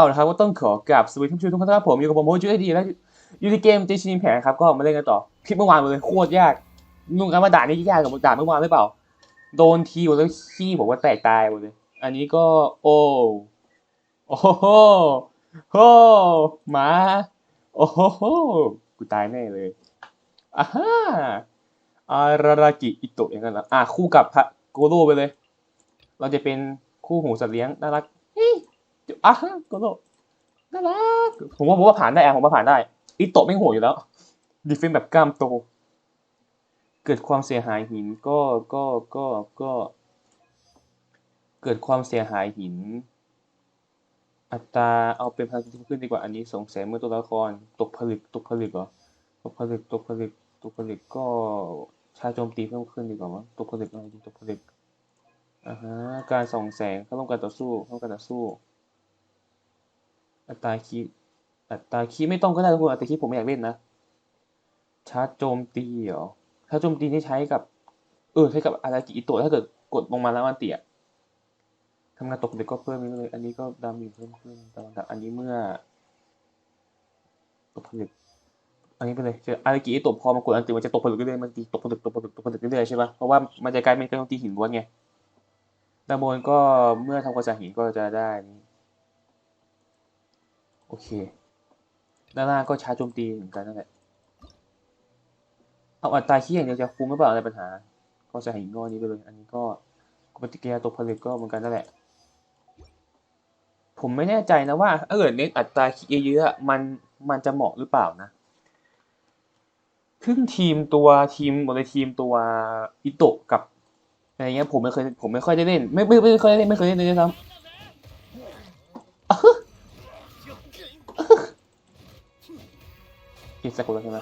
เอาละครับก็ต้องขอกราบสวัสดีท่านผู้ชมทุกท่านครับผมอยู่กับผมโมจูไอดีและอยู่ในเกมตีชินแผนครับก็มาเล่นกันต่อคลิปเมื่อวานเลยโคตรยากนุ่งกันมาด่านนี้ยากกว่าด่านเมื่อวานหรือเปล่า โดนทีหมดแล้วขี้ผมว่าแตกตายหมดเลย อันนี้ก็โอ้โอ้โหโหหมาโอ้โหกูตายแน่เลยอ่าฮะอารารากิอิโตะอย่างนั้นเหรออะคู่กับพระโกโร่ไปเลย เราจะเป็นคู่หูสัตว์เลี้ยงน่ารัก อะฮะโกโร่น่ารักผมว่าผมว่าผ่านได้อะผมว่าผ่านได้อิโตะไม่โหดอยู่แล้วดีเฟนแบบกล้ามโต เกิดความเสียหายหินก็ก็ก็ก็ เกิดความเสียหายหิน อัตราเอาเป็นพันาขึ้นดีกว่าอันนี้สงสัยเมื่อตัวละครตกผลึกตกผลึกเหรอตกผลึกตกผลึกตกผลึกก็ชาโจมตีเพิ่มขึ้นดีกว่ามั้งตกผลึกอะไรดีตกผลึกอ่าฮะการส่องแสงเข้าร่วมการต่อสู้เข้าร่วมการต่อสู้ อัตราคีอัตราคีไม่ต้องก็ได้ทุกคนอัตราคีผมไม่อยากเล่นนะชาร์จโจมตีเหรอถ้าโจมตีที่ใช้กับเออใช้กับอารากิอิโตะถ้าเกิดกดลงมาแล้วมันเตี่ยทำงานตกเด็กก็เพิ่มเลย อันนี้ก็ดามีเพิ่มขึ้นตามดับอันนี้เมื่อตกผลึกอันนี้ไปเลยเจออารากิอิโตะพอมากดอันติมันจะตกผลึกเรื่อยๆมันตีตกผลึกตกผลึกตกผลึกเรื่อยๆใช่ปะเพราะว่ามันจะกลายเป็นการโจมตีหินล้วนไงด้านบนก็เมื่อทำความสะอาดหินก็จะได้นี่ โอเค ด้านล่างก็ชาร์จโจมตีเหมือนกันนั่นแหละ เอาอัตราขี้อย่างเดียวจะคุ้มหรือเปล่าอะไรปัญหา ก็จะหินก้อนนี้ไปเลย อันนี้ก็ปฏิกิริยาตกผลึกก็เหมือนกันนั่นแหละ ผมไม่แน่ใจนะว่าถ้าเกิดเน้นอัตราขี้เยอะๆมันมันจะเหมาะหรือเปล่านะครึ่งทีมตัวทีมหมดเลยทีมตัวอิโตะกับอะไรเงี้ยผมไม่เคยผมไม่ค่อยได้เล่น ไม่ไม่ไม่เคยได้เล่นไม่เคยเล่นเลยด้วยซ้ำอะฮึอะ กินสกคนแล้วใช่ไหม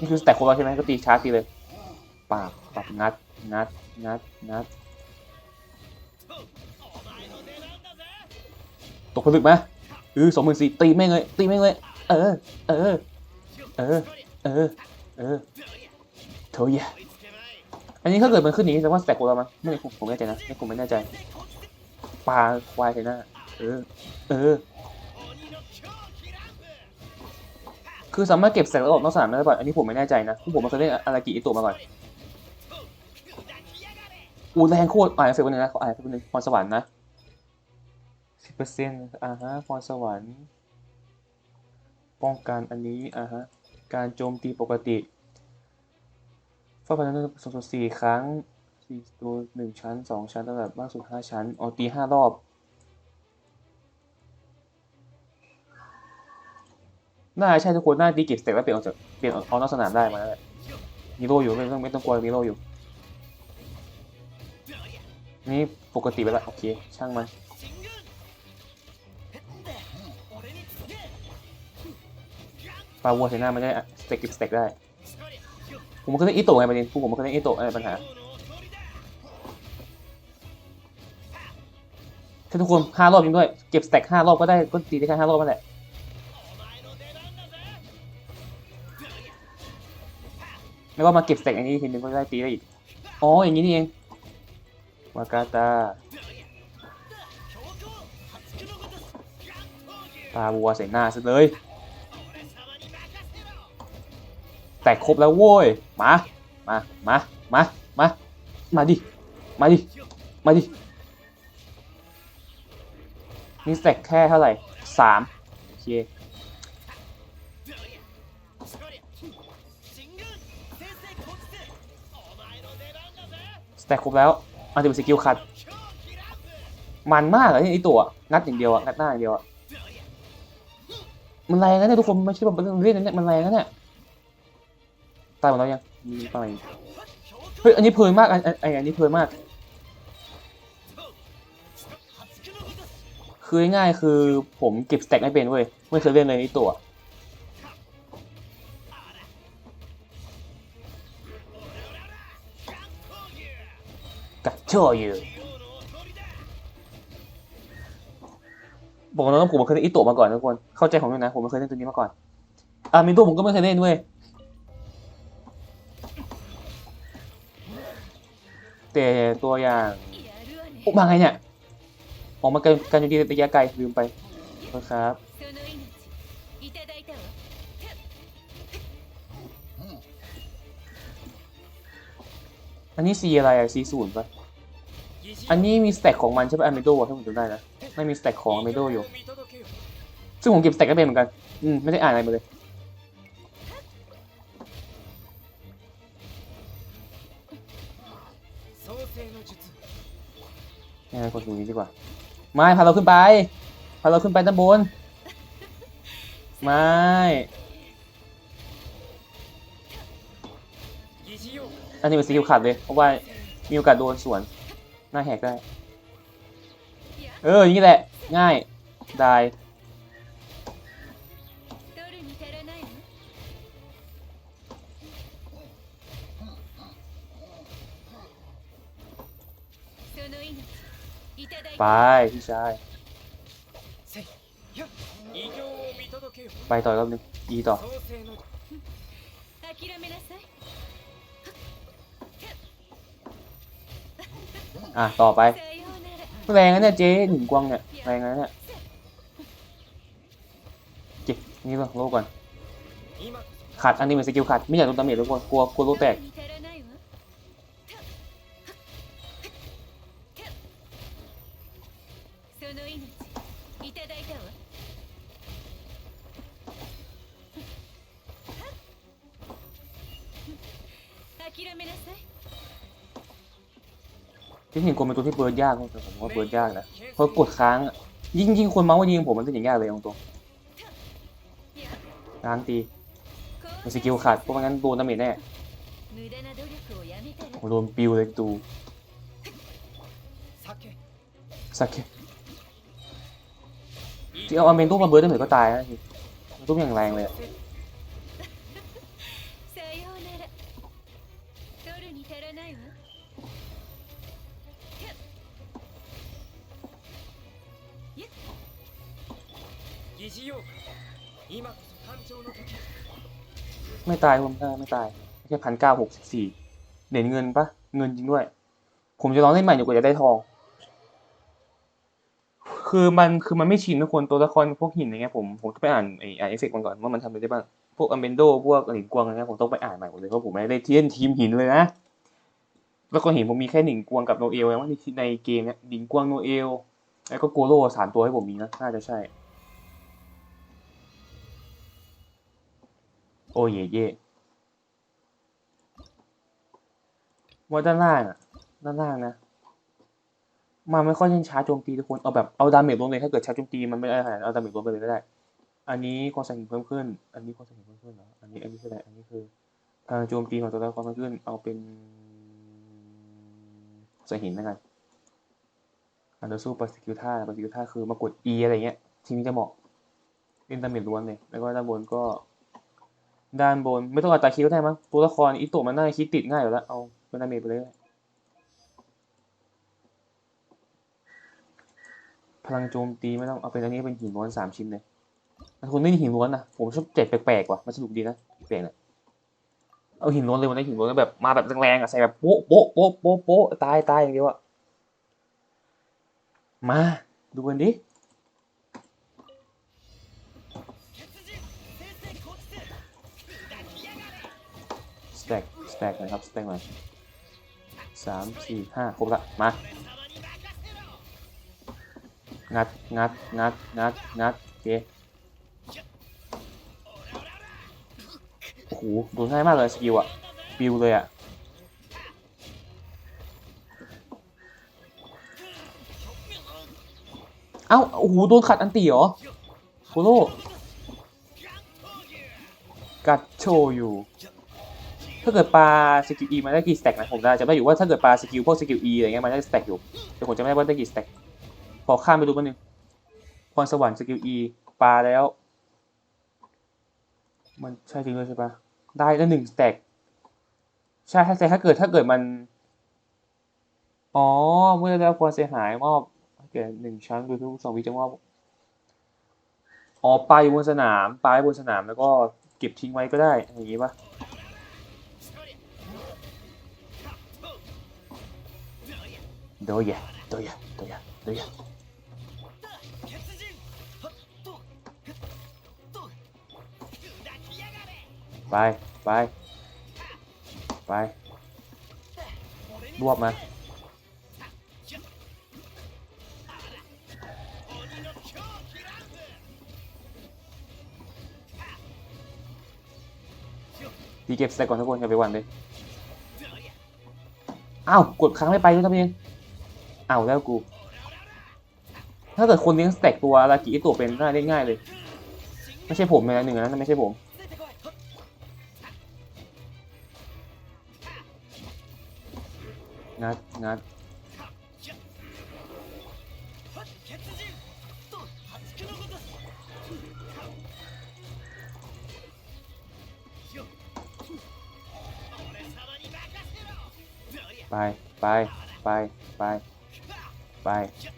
นี่คือแต็กครบแล้วใช่ไหมก็ตีชาร์จทีเลย ปาบปาบงัดงัดงัดงัดตกผลึกไหมเออสองหมื่นสี่ตีแม่งเลยตีแม่งเลยเออ เออ เออ เออ เออโถยอันนี้ถ้าเกิดมันขึ้นนี้แสดงว่าแต็กครบแล้วมั้ยไม่ผมไม่แน่ใจนะไม่ผมไม่แน่ใจ ปลาควายใส่หน้า เออ เออ คือสามารถเก็บแสงแล้วออกนอกสนามได้หรือเปล่าอันนี้ผมไม่แน่ใจนะผู้ผมมันเคยเล่นอารากิอิโตะมาก่อนอูแรงโคตรอ่านเสร็จวันนึงนะอ่านเสร็จวันนึงพรสวรรค์นะสิบเปอร์เซ็นต์อ่าฮะพรสวรรค์ ป้องกันอันนี้อ่าฮะ การโจมตีปกติฟาดพลังสูงสุดสี่ครั้ง สี่ตัวหนึ่งชั้นสองชั้นระดับมากสุดห้าชั้นอ๋อตีห้ารอบน่าใช่ทุกคนน่าดีเก็บสเต็กแล้วเปลี่ยนออกจากเปลี่ยนออกนอกสนามได้มาแล้วแหละมีโลอยู่ไม่ต้องไม่ต้องกลัวมีโลอยู่ นี่ปกติไปล้วโอเคช่างมันปลาวัวใส่หน้ามันได้สเต็กเก็บสเต็กได้ ผมก็เล่นอิโตะไงประเด็นผมก็เล่นอิโตะอะไรปัญหา ทุกคนห้ารอบจริงด้วยเก็บสเต็กห้ารอบก็ได้ก็ตีได้แค่ห้ารอบนั่นแหละไม่ว่ามาเก็บสเต็กอันนี้ทีนึงก็ได้ตีได้อีกอ๋ออย่างนี้นี่เองวากาตาตาบัวใส่หน้าซะเลยแตกครบแล้วโว้ยมามามามามามาดิมาดิมาดิ นี่สเต็กแค่เท่าไหร่สามโอเคสแต็กครบแล้วอันจะเป็นสกิลคัด มันมากอะที่ไอตัวอะงัดอย่างเดียวอะงัดหน้าอย่างเดียวอะมันแรงนะเนี่ยทุกคนไม่ใช่แบบเรื่องเล่นนะเนี่ยมันแรงนะเนี่ยตายหมดแล้วยังมีอะไรเฮ้ยอันนี้เพลินมากอันอันอันอันนี้เพลินมาก คือง่ายคือผมเก็บสเต็กไม่เป็นเว้ยไม่เคยเล่นเลยนี่ตัวกัดช่ออยู่บอกน้องผมเคยเล่นอิโตะมาก่อนทุกคนเข้าใจผมด้วยนะผมไม่เคยเล่นตัวนี้มาก่อนอ่ามินตัวผมก็ไม่เคยเล่นเว้ยแต่ตัวอย่างอุมาไงเนี่ย ออกมาการการโจมตีระยะไกลลืมไปนะครับอันนี้ซีอะไรอะซีศูนย์ปะอันนี้มีสเต็กของมันใช่ปะอเมโดะถ้าผมจำได้นะไม่มีสเต็กของอเมโดอยู่ ซึ่งผมเก็บสเต็กก็เป็นเหมือนกัน อืม ไม่ได้อ่านอะไรมาเลย เนี่ยกดตรงนี้ดีกว่า ไม่พาเราขึ้นไปพาเราขึ้นไปด้านบนไม่อันนี้เป็นสกิลขาดเลยเพราะว่ามีโอกาสโดนสวนหน้าแหกได้ เออยงนี้แหละ ง่ายได้ ไปพี่ชายไปต่อรอบนึงอีต่ออะต่อไปแรงนะเนี่ยเจ๊หนึ่งกวงเนี่ยแรงนะเนี่ยเจ๊นี่ป่ะโลก่อนขาดอันนี้เหมือนสกิลขาดไม่อยากโดนตำเมจทุกคนกลัวกลัวโลแตก ที่จริงกลเป็นตัวที่เบิร์ดยากนะผมว่าเบิร์ดยากนะเพราะกดค้างยิ่งยิงคนเมาส์ว่ายิงผมมันเป็นอย่างยากเลยตรงๆการตีมัสกิลขาดเพราะงั้นโดนดาเมจแน่โดนปิวเลยตูสักเกที่เอาอเมนตู้มาเบิร์ดดาเมือนก็ตายนะตู้อย่างแรงเลย ไม่ตายผมไม่ไม่ตายแค่พันเก้าหกสิบสี่เหรียญเงินปะเงินจริงด้วย ผมจะลองเล่นใหม่อยู่กว่าจะได้ทอง คือมันคือมันไม่ชินทุกคนตัวละครพวกหินอย่างเงี้ยผมผมต้องไปอ่านไอ้อ่านเอฟเฟกต์มันก่อนว่ามันทำอะไรได้บ้างพวกอเมนโดพวกหลินกวางอะไรเงี้ยผมต้องไปอ่านใหม่หมดเลยเพราะผมไม่ได้เทียนทีมหินเลยนะแล้วก็หินผมมีแค่หนิงกวางกับโนเอลนะว่าในในเกมเนี้ยหนิงกวางโนเอลแล้วก็โกโร่สามตัวให้ผมมีนะน่าจะใช่ โอ้เย่เย่ว่าด้านล่างอะด้านล่างนะมันไม่ค่อยเล่นช้าโจมตีทุกคน เอาแบบเอาดาเมจลงเลยถ้าเกิดช้าโจมตีมันไม่ได้ขนาดเอาดาเมจลงไปเลยก็ได้ อันนี้ความเสถียรเพิ่มขึ้น อันนี้ความเสถียรเพิ่มขึ้นเหรอ อันนี้อันนี้คืออะไร อันนี้คือ การโจมตีของตัวละครเพิ่มขึ้น เอาเป็นเสถียรแล้วกันอันเดอร์สู้ปาสกิลท่าปาสกิลท่าคือมากด E อะไรเงี้ยทีนี้จะเหมาะเล่นดาเมจล้วนเลย แล้วก็ด้านบนก็ ด้านบน ไม่ต้องอัตราคิดก็ได้มั้งตัวละครอีโตะมันน่าคิดติดง่ายอยู่แล้ว เอาเป็นดาเมจไปเลย พลังโจมตีไม่ต้องเอาเป็นอันนี้เป็นหินล้วนสามชิ้นเลยคุณไม่มีหินล้วนนะผมชอบเจ็ดแปลกๆว่ะมันสนุกดีนะแปลกเนี่ยเอาหินล้วนเลยวันนี้หินล้วนแบบมาแบบแรงๆอะใส่แบบโป๊ะโป๊ะโป๊ะโป๊ะโป๊ะตายตายอย่างเดียวอะมาดูกันดิ แต็กนะครับสแต็กหน่อยสามสี่ห้าครบละมางัดงัดงัดงัดงัดโอเคโอ้โหโดนง่ายมากเลยสกิลอะปิวเลยอะเอ้าโอ้โหโดนขัดอันตีเหรอโคโลกัดโชอยู่ ถ้าเกิดปลาสกิล E มันได้กี่สแต็กนะผมได้จะไม่อยู่ว่าถ้าเกิดปลาสกิลพวกสกิล E อะไรเงี้ยมันได้สแต็กอยู่แต่ผมจะไม่ได้ว่าได้กี่สแต็กพอข้ามไปดูมันหนึ่งพรสวรรค์สกิล E ปลาแล้ว มันใช่จริงด้วยใช่ปะได้แล้วหนึ่งสแต็กใช่ถ้าแต่ถ้าเกิดถ้าเกิดมัน อ๋อเมื่อได้รับความเสียหายมอบให้แก่หนึ่งชั้นดยทุกสองวิจะมอบอ๋อปลาอยู่บนสนามปลาบนสนามแล้วก็เก็บทิ้งไว้ก็ได้อย่างงี้ปะ どうやどうやどうやどうや血人はっとふっと砕きやがれ ไปไปไป 俺に รวบมา 鬼の狂気乱舞 ดีเก็บสเต็กก่อนทุกคนอย่าไปหวั่นเลย どうや อ้าว กดครั้งไม่ไปด้วยทำเอง เอาแล้วกู ถ้าเกิดคนเลี้ยงสเต็กตัวอารากิตัวเป็นได้ง่ายเลย ไม่ใช่ผมเลยนะหนึ่งนะไม่ใช่ผม งัดงัดไป ไป ไป ไป ไป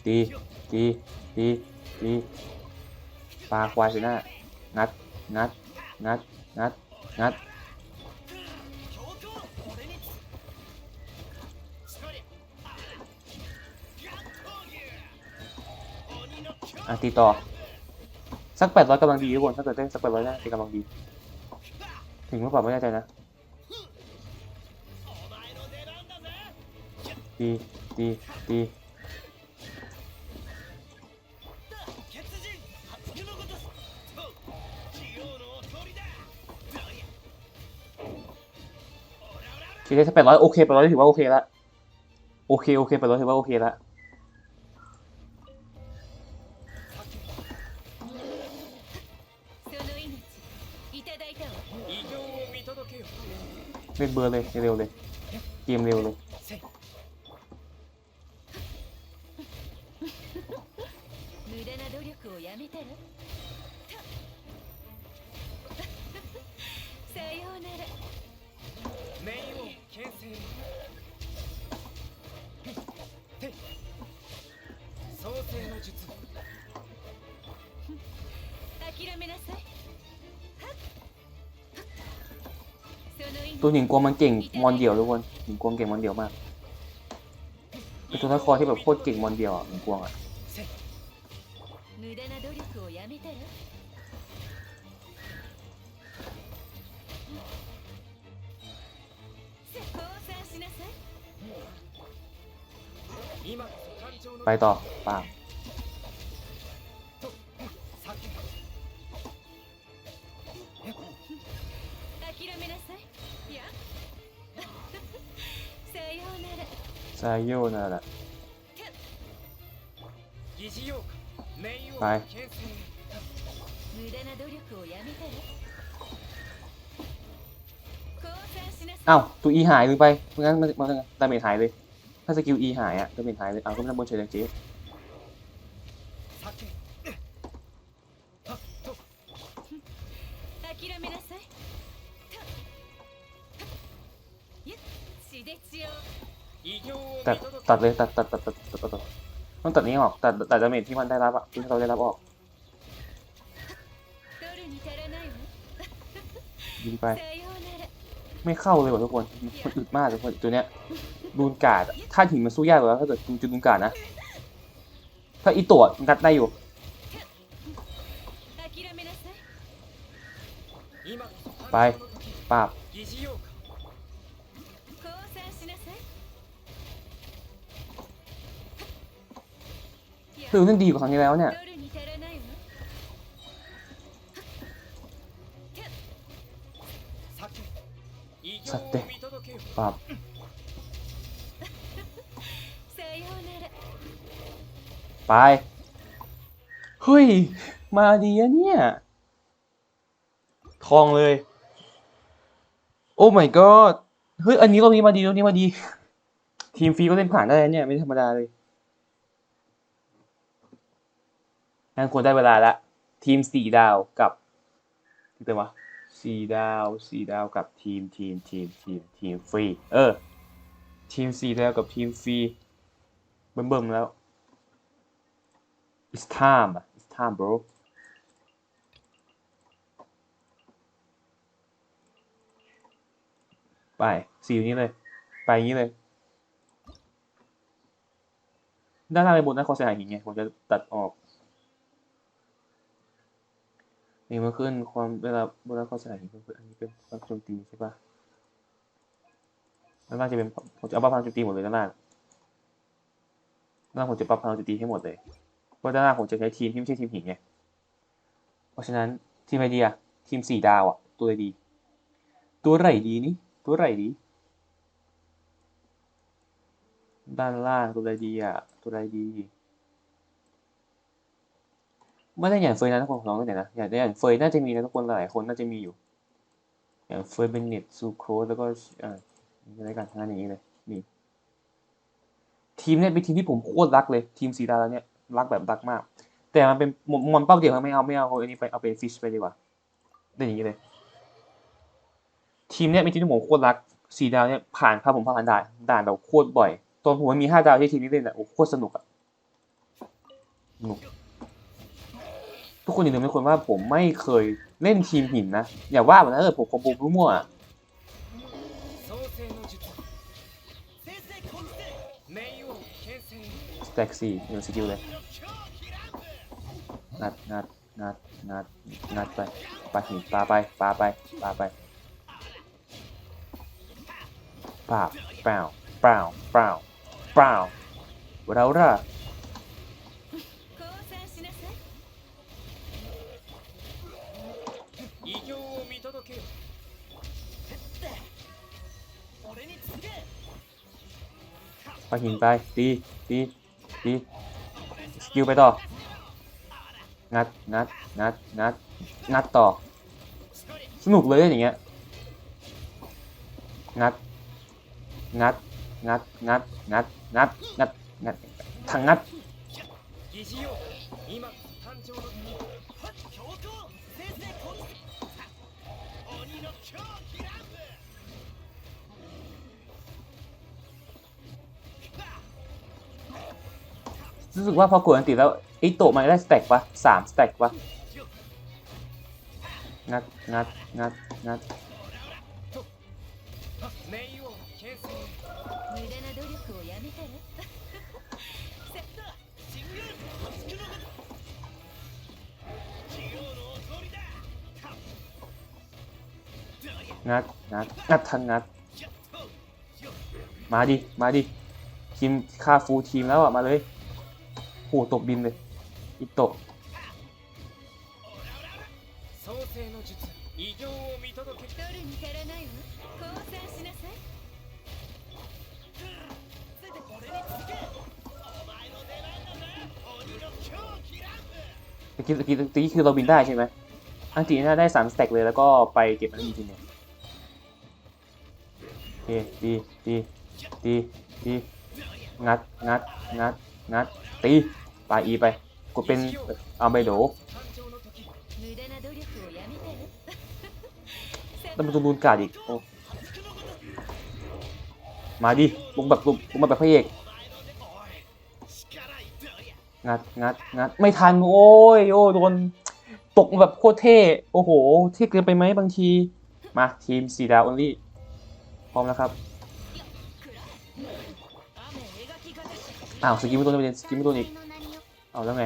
ตี ตี ตี ตีปลาควายสีหน้า งัด งัด งัด งัด งัด อะตีต่อ สักแปดร้อยกำลังดีทุกคนถ้าเกิดได้สักแปดร้อยได้ตีกำลังดี ถึงเมื่อก่อนไม่แน่ใจนะตีตีตี เคถ้าแปดร้อยโอเคแปดร้อยถือว่าโอเคละโอเคโอเคแปดร้อยถือว่าโอเคละเล่นเบอร์เลยเร็วเลย เกมเร็วเลย ตัวหญิงกวงมันเก่งมอนเดียวทุกคนหญิงกวงเก่งมอนเดียวมากเป็นตัวละครที่แบบโคตรเก่งมอนเดียวอะหญิงกวงอะไปต่อป่า ซายโยนาระ 疑似妖怪冥王はい牽制無駄な努力をやめたら降参しなさい อ้าวตัวอีหายลืมไปเพราะงั้นมันมันดาเมจหายเลย ถ้าสกิลอีหายอ่ะดาเมจหายเลยอ้าวก็ไม่ต้องบนเฉยเลยเจ๊ แต่ตัดเลยตัดตัดตัดตัดตัดตัดต้องตัดนี้ออกตัดตัดดาเมจที่มันได้รับอะที่เราได้รับออกยิงไป ไม่เข้าเลยว่ะทุกคนมันอึดมากทุกคนตัวเนี้ยดูนกาดถ้าหินมันสู้ยากกว่าถ้าเกิดจุดดูนกาดนะถ้าอีตัวงัดได้อยู่ไปปาบ คือเรื่องดีกว่าครั้งที่แล้วเนี่ย 取るに足らないわ先異形をさて見届けよ ปราบ さようなら ไป เฮ้ย มาดีอะเนี่ย ทองเลย โอ้ my god เฮ้ย อันนี้รอบนี้มาดีรอบนี้มาดี ทีมฟรีก็เล่นผ่านได้นะเนี่ย ไม่ธรรมดาเลย งั้นควรได้เวลาละทีมสี่ดาวกับที่เป็นวะสี่ดาวสี่ดาวกับทีมทีมทีมทีมทีมฟรีเออ ทีมสี่ดาวกับทีมฟรีเบิ่มๆแล้ว It's time It's time bro ไปสีอยู่นี้เลย ไปอย่างนี้เลย ด้านล่างเป็นบนนั้นคอเสียหายหินไงผมจะตัดออก นี่มันขึ้นความเวลาบนนั้นคอเสียหายหินคืออันนี้เป็นพลังโจมตีใช่ปะด้านล่างจะเป็นผมจะเอาปรับพลังโจมตีหมดเลยด้านล่างด้านล่างผมจะปรับพลังโจมตีให้หมดเลยเพราะด้านล่างผมจะใช้ทีมที่ไม่ใช่ทีมหินไงเพราะฉะนั้นทีมไอเดียทีมสี่ดาวอะ ตัวอะไรดี ตัวไหนดีนี่ตัวไหนดี ด้านล่างตัวอะไรดีอะตัวอะไรดี ไม่ได้อย่างเฟยนะทุกคนลองตั้งแต่นะอย่างได้อย่างเฟยน่าจะมีนะทุกคนหลายคนน่าจะมีอยู่ อย่างเฟยเป็นเน็ตซูโครแล้วก็อ่าอะไรกันทั้งนั้นอย่างนี้เลยนี่ทีมเนี่ยเป็นทีมที่ผมโคตรรักเลยทีมสีดาวแล้วเนี่ยรักแบบรักมาก แต่มันเป็นมอนเป้าเดียวไม่เอาไม่เอาเอาอันนี้ไปเอาเป็นฟิชไปดีกว่าเป็นอย่างนี้เลย ทีมเนี่ยเป็นทีมที่ผมโคตรรักสีดาวเนี่ยผ่านพาผมผ่านด่านด่านแบบโคตรบ่อย ตอนผมมีห้าดาวที่ทีมนี้เล่นอะโอ้โคตรสนุกอะสนุก ทุกคนอย่าลืมทุกคนว่าผมไม่เคยเล่นทีมหินนะ อย่าว่าผมนะเออผมคอมโบมั่วสเต็กสี่ยังสกิลเลยนัดนัดนัดนัดนัดไปไปหินปาไปปาไปปาไปปาเปล่าเปล่าเปล่าเปล่าเราล่ะ ปาหินไปตีตีตีสกิลไปต่อ งัดงัดงัดงัดงัดต่อ สนุกเลยอย่างเงี้ย งัด งัด งัด งัด งัด งัด งัด งัดทางงัด รู้สึกว่าพอกดอันติแล้วไอ้โตะมันได้สแต็กปะสามสแต็กปะงัดงัดงัดงัดงัดงัดงัดทั้งงัด มาดิ มาดิ ทีมคาฟูทีมแล้วอะ มาเลย โหตกดินเลย อิโตะตะกี้ตะกี้ตะกี้คือเราบินได้ใช่ไหมอันจีน่าได้สามสเต็กเลยแล้วก็ไปเก็บอันนี้ทีเนี่ยโอเคดีดีดีดีงัดงัดงัด นะตีปลาอีไปกูเป็นเอาไปโดแล้งมันจะรูนกาดอีกโอ้มาดิบุกแบบลงลงมาแบบพระเอกงัดงัดงัดไม่ทันโอ้ยโอ้โดนตกแบบโคตรเท่โอ้โหเท่เกินไปไหมบางที มาทีมสีดาวออนลี่พร้อมแล้วครับ อ้าวสกิลไม่ต้นประเด็นสกิลไม่ต้นอีกเอาแล้วไง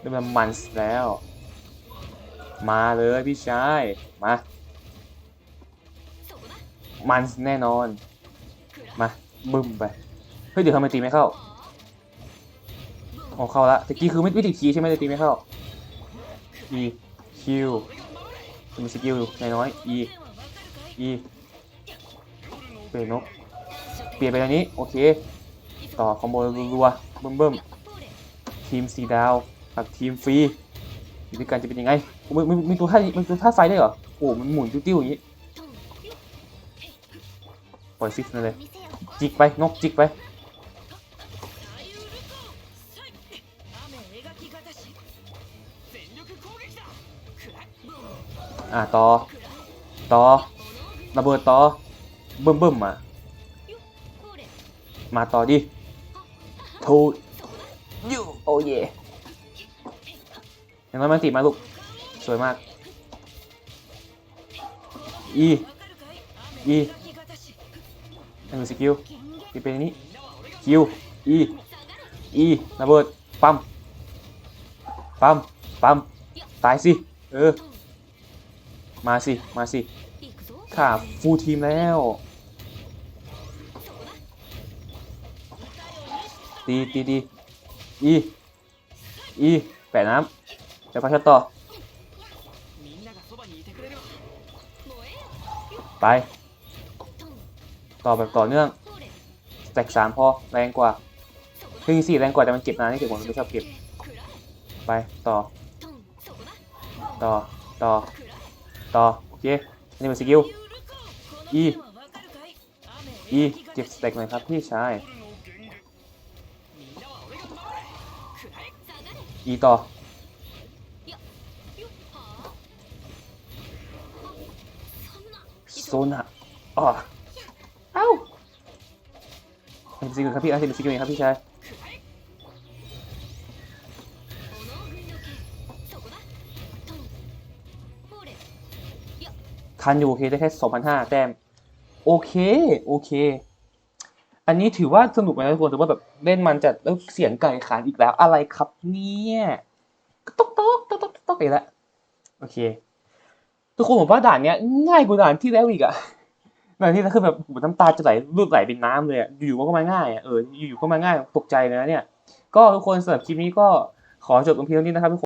เริ่มันมันแล้ว มาเลยพี่ชาย มา มันส์แน่นอน มาบึ้มไป เฮ้ยเดี๋ยวทำไมตีไม่เข้าโองเข้าละตะกี้คือไม่ไม่ติดคีใช่ไหมแต่ตีไม่เข้า E Q มีสกิลในน้อย E E เปลี่ยนนกเปลี่ยนไปตอนนี้ โอเค ต่อคอมโบรัวเบิ้มเบิ่มทีมสีดาวกับทีมฟรีอยู่ด้การจะเป็นยังไงมันมันตัวท่ามันตัวท่าไฟได้เหรอโอ้โหมันหมุนติ้วๆอย่างนี้ปล่อยซิกนั่เลยจิกไปนกจิกไปอ่าต่อต่อระเบิดต่อเบิ่มเบิ่มมา มาต่อดิ ทูยูโอเยยังไงมันติดมาลูก สวยมาก อี อีหนึ่งสกิลที่เป็นนี้คิว อี อีระเบิด ปั๊ม ปั๊ม ปั๊ม ตายสิ เออ มาสิ มาสิข่าฟูลทีมแล้ว ตีตีตีอีอีแปะน้ำไปพัชต่อ ไป ต่อแบบต่อเนื่องแตกสามพอแรงกว่าคือสี่แรงกว่าแต่มันเก็บนานที่สุดผมไม่ชอบเก็บ ไปต่อ ต่อต่อต่อโอเคอันนี้เป็นสกิลอีอีเก็บสเต็กหน่อยครับพี่ชาย อีต่อ โซนะอ๋อเอ้าเห็นสิกครับพี่เอาเห็นสิกเองครับพี่ชายคันอยู่โอเคได้แค่2,500แต้ม โอเค โอเค อันนี้ถือว่าสนุกไหมทุกคนถือว่าแบบเล่นมันจัดแล้วเสียงไก่ขานอีกแล้ว อะไรครับเนี่ยต๊อกต๊อกต๊อกต๊อกต๊อกอีกแล้วโอเค ทุกคนผมว่าด่านเนี้ยง่ายกว่าด่านที่แล้วอีกอะด่านที่แล้วคือแบบน้ำตาจะไหลเลือดไหลเป็นน้ำเลยอะอยู่ๆก็มาง่ายอะเอออยู่ๆก็มาง่ายตกใจเลยนะเนี่ย ก็ทุกคนสำหรับคลิปนี้ก็ขอจบตรงเพียงเท่านี้นะครับทุกคน